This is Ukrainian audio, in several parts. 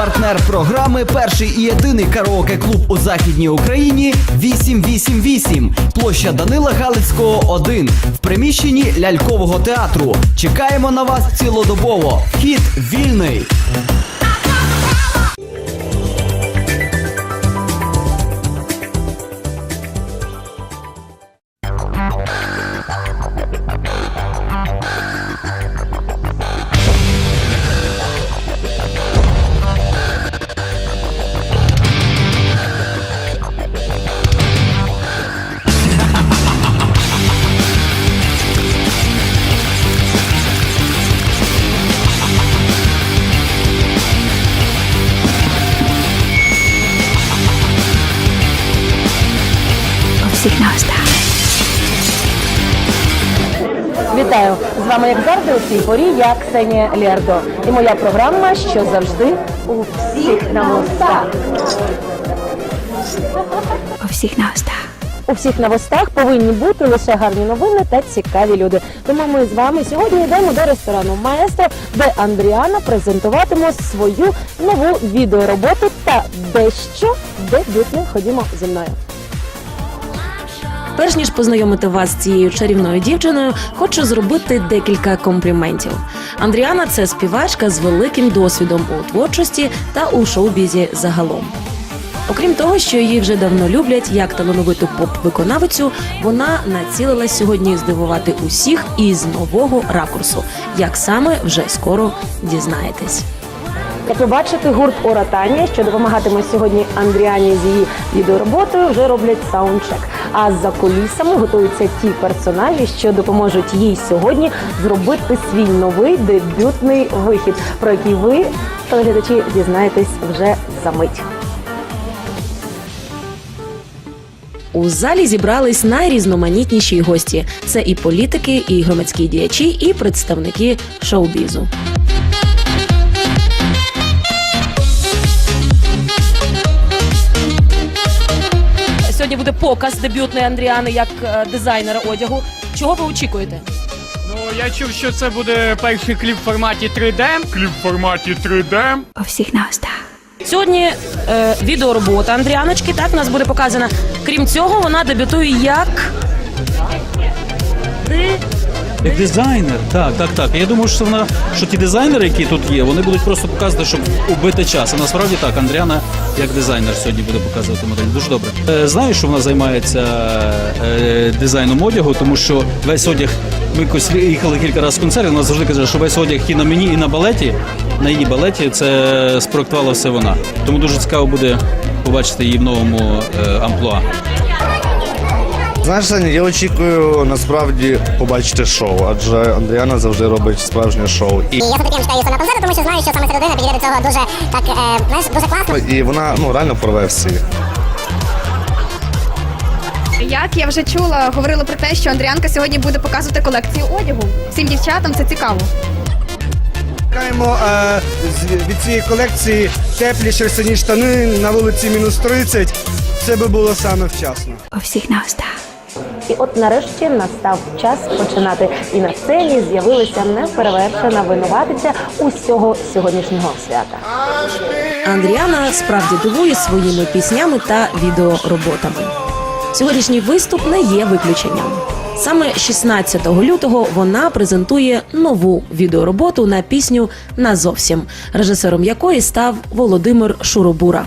партнер програми, перший і єдиний караоке-клуб у західній Україні 888. Площа Данила Галицького 1 в приміщенні лялькового театру. Чекаємо на вас цілодобово. Вхід вільний. Всіх на устах. Вітаю! З вами, як завжди, у цій порі я Ксенія Лєрдо. І моя програма, що завжди у всіх на вустах. У всіх на устах. У всіх на вустах повинні бути лише гарні новини та цікаві люди. Тому ми з вами сьогодні йдемо до ресторану Маестро, де Андріана презентуватиме свою нову відеороботу та дещо дебютне. Ходімо зі мною. Перш ніж познайомити вас з цією чарівною дівчиною, хочу зробити декілька компліментів. Андріана це співачка з великим досвідом у творчості та у шоу-бізі загалом. Окрім того, що її вже давно люблять як талановиту поп-виконавицю, вона націлилась сьогодні здивувати усіх із нового ракурсу. Як саме вже скоро дізнаєтесь. Як ви бачите, гурт Оратанія, що допомагатиме сьогодні Андріані з її відеороботою, вже роблять саундчек. А за кулісами готуються ті персонажі, що допоможуть їй сьогодні зробити свій новий дебютний вихід, про який ви, телеглядачі, дізнаєтесь вже за мить. У залі зібрались найрізноманітніші гості: це і політики, і громадські діячі, і представники шоу-бізу. Буде показ дебютної Андріани як е, дизайнера одягу. Чого ви очікуєте? Ну, я чув, що це буде перший кліп в форматі 3D. Кліп в форматі 3D. По всіх на устах. Сьогодні е, відеоробота Андріаночки. Так у нас буде показана. Крім цього, вона дебютує як. Ди... Як дизайнер, так, так, так. Я думаю, що вона, що ті дизайнери, які тут є, вони будуть просто показувати, щоб убити час. А насправді так, Андріана як дизайнер сьогодні буде показувати модель. Дуже добре. Е, знаю, що вона займається е, дизайном одягу, тому що весь одяг. Ми їхали кілька разів з концертів, вона завжди каже, що весь одяг і на мені, і на балеті. На її балеті це спроектувала все вона. Тому дуже цікаво буде побачити її в новому е, амплуа. Знаєш, Саня, я очікую насправді побачити шоу, адже Андріана завжди робить справжнє шоу. І, І я нетерпінням чекаю її на концерту, тому що знаю, що саме ця людина підійде до цього дуже так, е, знаєш, дуже класно. і вона ну реально порве всіх. Як я вже чула, говорили про те, що Андріанка сьогодні буде показувати колекцію одягу. Всім дівчатам це цікаво. Чекаємо е, з- від цієї колекції теплі шерстяні штани на вулиці мінус 30. Це би було саме вчасно. У всіх на устах. І от нарешті настав час починати. І на сцені з'явилася неперевершена винуватиця усього сьогоднішнього свята. Андріана справді дивує своїми піснями та відеороботами. Сьогоднішній виступ не є виключенням. Саме 16 лютого вона презентує нову відеороботу на пісню Назовсім, режисером якої став Володимир Шуробура.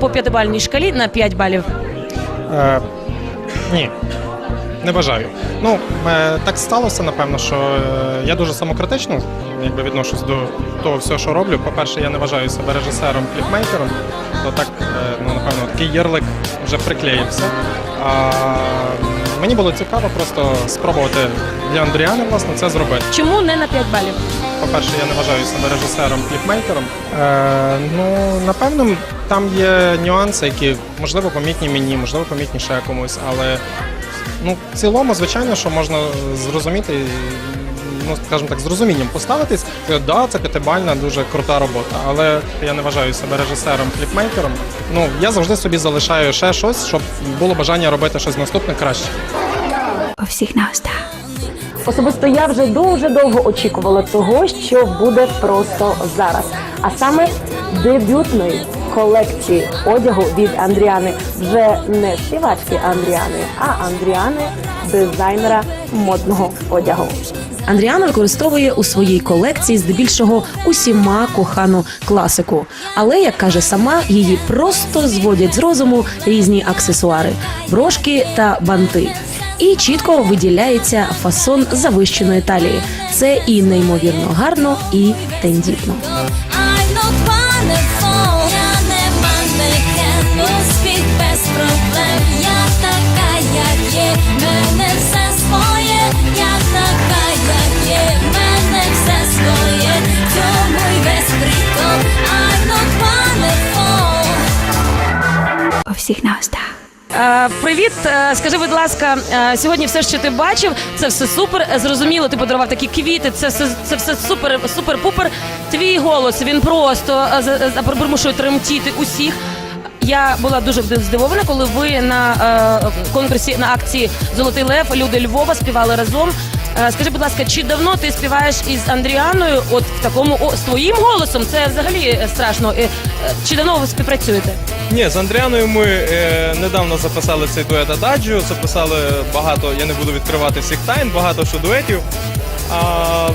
По п'ятибальній шкалі на 5 балів? Е, ні, не бажаю. Ну, е, так сталося, напевно, що е, я дуже самокритично якби, відношусь до того всього, що роблю. По-перше, я не вважаю себе режисером, кліпмейкером, то так, е, ну, напевно, такий ярлик вже приклеївся. А, мені було цікаво просто спробувати для Андріани власне, це зробити. Чому не на 5 балів? По-перше, я не вважаю себе режисером, кліпмейкером. Е, ну, напевно, там є нюанси, які можливо помітні мені, можливо, помітні ще комусь, але ну, в цілому, звичайно, що можна зрозуміти. Ну, скажімо так, з розумінням поставитись, сказати, да, це п'ятибальна, дуже крута робота. Але я не вважаю себе режисером, кліпмейкером. Ну, я завжди собі залишаю ще щось, щоб було бажання робити щось наступне краще. У всіх на устах. Особисто я вже дуже довго очікувала того, що буде просто зараз. А саме дебютної колекції одягу від Андріани. Вже не співачки Андріани, а Андріани дизайнера модного одягу. Андріана використовує у своїй колекції здебільшого усіма кохану класику. Але, як каже сама, її просто зводять з розуму різні аксесуари, брошки та банти. І чітко виділяється фасон завищеної талії. Це і неймовірно гарно, і тендітно. У всіх на устах. Е, привіт, Е, скажи, будь ласка, е, сьогодні все, що ти бачив, це все супер. Зрозуміло, ти подарував такі квіти. Це все це все супер, супер-пупер. Твій голос він просто примушує тремтіти усіх. Я була дуже здивована, коли ви на е, конкурсі на акції Золотий Лев люди Львова співали разом. Е, скажи, будь ласка, чи давно ти співаєш із Андріаною? От в такому о, з твоїм голосом? Це взагалі е, страшно. Е, е, Чи давно ви співпрацюєте? Ні, з Андріаною ми е, недавно записали цей дует Ададжіо, записали багато, я не буду відкривати всіх тайн, багато що дуетів. А,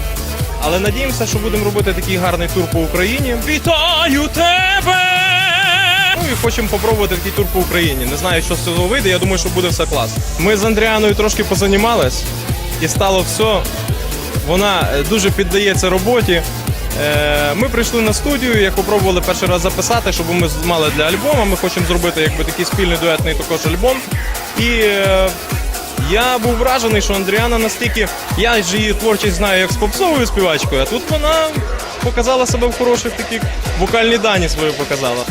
але надіємося, що будемо робити такий гарний тур по Україні. Вітаю тебе! І хочемо попробувати такий тур по Україні. Не знаю, що з цього вийде, я думаю, що буде все клас. Ми з Андріаною трошки позанімались і стало все. Вона е, дуже піддається роботі. Е, Ми прийшли на студію, як попробували перший раз записати, щоб ми мали для альбома. Ми хочемо зробити якби такий спільний дуетний також альбом. І е, я був вражений, що Андріана настільки. Я ж її творчість знаю як з попсовою співачкою, а тут вона показала себе в хороших таких вокальні дані свої показала.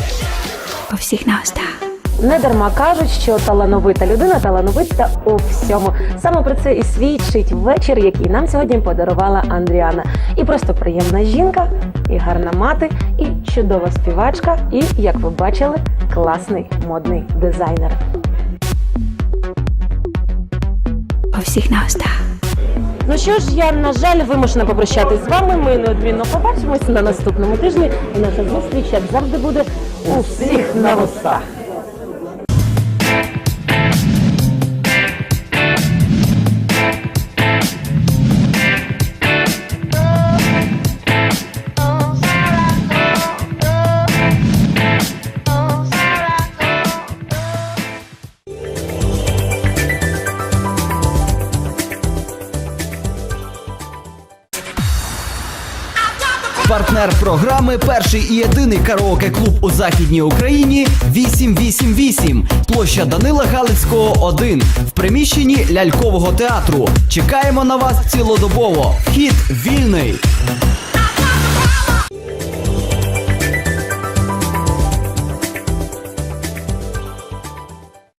У всіх на устах. Не дарма кажуть, що талановита людина талановита у всьому. Саме про це і свідчить вечір, який нам сьогодні подарувала Андріана. І просто приємна жінка, і гарна мати, і чудова співачка, і, як ви бачили, класний модний дизайнер. У всіх на устах. Ну що ж, я на жаль вимушена попрощатись з вами. Ми неодмінно побачимося на наступному тижні. І наша зустріч, як завжди, буде у всіх на вустах. Партнер програми перший і єдиний караоке-клуб у західній Україні 888. Площа Данила Галицького 1 в приміщенні лялькового театру. Чекаємо на вас цілодобово. Вхід вільний.